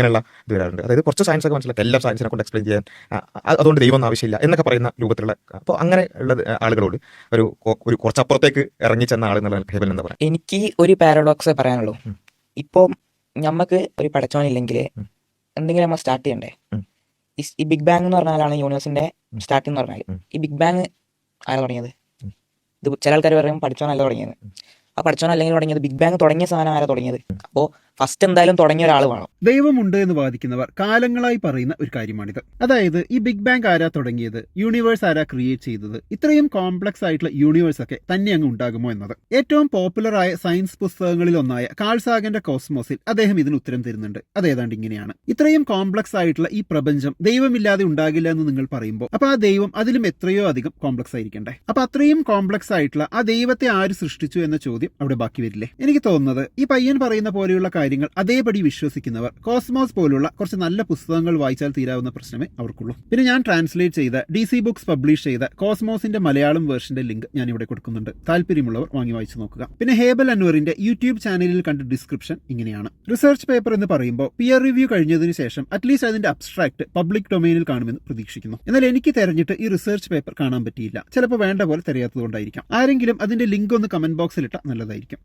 അങ്ങനെയുള്ള ഇത് വരാറുണ്ട്. അതായത് കുറച്ച് സയൻസ് ഒക്കെ മനസ്സിലാക്കി എല്ലാം സയൻസിനെ കൊണ്ട് എക്സ്പ്ലെയിൻ ചെയ്യാൻ അതുകൊണ്ട് ദൈവം ആവശ്യമില്ല എന്നൊക്കെ പറയുന്ന രൂപത്തിലുള്ള അപ്പോൾ അങ്ങനെ ഉള്ള ആളുകളോട് ഒരു ഒരു കുറച്ചപ്പുറത്തേക്ക് ഇറങ്ങി ചെന്ന ആൾ എന്നുള്ള ഹേബൽ എന്താ പറയുക? എനിക്ക് ഒരു പാരഡോക്സ് പറയാനുള്ളൂ. ഇപ്പോൾ നമുക്ക് ഒരു പഠിച്ചോനില്ലെങ്കിൽ ഉം. എന്തെങ്കിലും നമ്മൾ സ്റ്റാർട്ട് ചെയ്യണ്ടേ? ഈ ബിഗ് ബാങ് എന്ന് പറഞ്ഞാലാണ് യൂണിവേഴ്സിന്റെ. സ്റ്റാർട്ടിംഗ് എന്ന് പറഞ്ഞാൽ ഈ ബിഗ് ബാങ് ആരാ തുടങ്ങിയത്? ഇത് ചില ആൾക്കാർ പറയും പഠിച്ചോനല്ല തുടങ്ങിയത്. ആ പഠിച്ചോൻ അല്ലെങ്കിൽ തുടങ്ങിയത് ബിഗ് ബാങ് തുടങ്ങിയ സാധനം ആരാ തുടങ്ങിയത്? അപ്പോൾ ഫസ്റ്റ് എന്തായാലും തുടങ്ങിയ ഒരാൾ വേണം. ദൈവമുണ്ട് എന്ന് വാദിക്കുന്നവർ കാലങ്ങളായി പറയുന്ന ഒരു കാര്യമാണിത്. അതായത് ഈ ബിഗ് ബാങ്ക് ആരാ തുടങ്ങിയത് യൂണിവേഴ്സ് ആരാ ക്രിയേറ്റ് ചെയ്തത് ഇത്രയും കോംപ്ലക്സ് ആയിട്ടുള്ള യൂണിവേഴ്സ് ഒക്കെ തന്നെ അങ്ങ് ഉണ്ടാകുമോ എന്നത്. ഏറ്റവും പോപ്പുലർ ആയ സയൻസ് പുസ്തകങ്ങളിൽ ഒന്നായ കാൾസാഗന്റെ കോസ്മോസിൽ അദ്ദേഹം ഇതിന് ഉത്തരം തരുന്നുണ്ട്. അത് ഏതാണ്ട് ഇങ്ങനെയാണ്. ഇത്രയും കോംപ്ലക്സ് ആയിട്ടുള്ള ഈ പ്രപഞ്ചം ദൈവമില്ലാതെ ഉണ്ടാകില്ല എന്ന് നിങ്ങൾ പറയുമ്പോൾ അപ്പൊ ആ ദൈവം അതിലും എത്രയോ അധികം കോംപ്ലക്സ് ആയിരിക്കണ്ടേ? അപ്പൊ അത്രയും കോംപ്ലക്സ് ആയിട്ടുള്ള ആ ദൈവത്തെ ആര് സൃഷ്ടിച്ചു എന്ന ചോദ്യം അവിടെ ബാക്കി വരില്ലേ? എനിക്ക് തോന്നുന്നത് ഈ പയ്യൻ പറയുന്ന പോലെയുള്ള കാര്യങ്ങൾ അതേപടി വിശ്വസിക്കുന്നവർ. കോസ്മോസ് പോലുള്ള കുറച്ച് നല്ല പുസ്തകങ്ങൾ വായിച്ചാൽ തീരാവുന്ന പ്രശ്നമേ അവർക്കുള്ളൂ. പിന്നെ ഞാൻ ട്രാൻസ്ലേറ്റ് ചെയ്ത ഡി സി ബുക്സ് പബ്ലിഷ് ചെയ്ത കോസ്മോസിന്റെ മലയാളം വേർഷന്റെ ലിങ്ക് ഞാൻ ഇവിടെ കൊടുക്കുന്നുണ്ട്. താല്പര്യമുള്ളവർ വാങ്ങി വായിച്ചു നോക്കുക. പിന്നെ ഹേബൽ അൻവറിന്റെ യൂട്യൂബ് ചാനലിൽ കണ്ട ഡിസ്ക്രിപ്ഷൻ ഇങ്ങനെയാണ്. റിസർച്ച് പേപ്പർ എന്ന് പറയുമ്പോൾ പിയർ റിവ്യൂ കഴിഞ്ഞതിന് ശേഷം അറ്റ്ലീസ്റ്റ് അതിന്റെ അബ്സ്ട്രാക്ട് പബ്ലിക് ഡൊമൈനിൽ കാണുമെന്ന് പ്രതീക്ഷിക്കുന്നു. എന്നാൽ എനിക്ക് തെരഞ്ഞിട്ട് ഈ റിസർച്ച് പേപ്പർ കാണാൻ പറ്റിയില്ല. ചിലപ്പോൾ വേണ്ട പോലെ തിരയാത്തതുകൊണ്ടായിരിക്കാം. ആരെങ്കിലും അതിന്റെ ലിങ്ക് ഒന്ന് കമന്റ് ബോക്സിൽ ഇട്ടാൽ നല്ലതായിരിക്കും.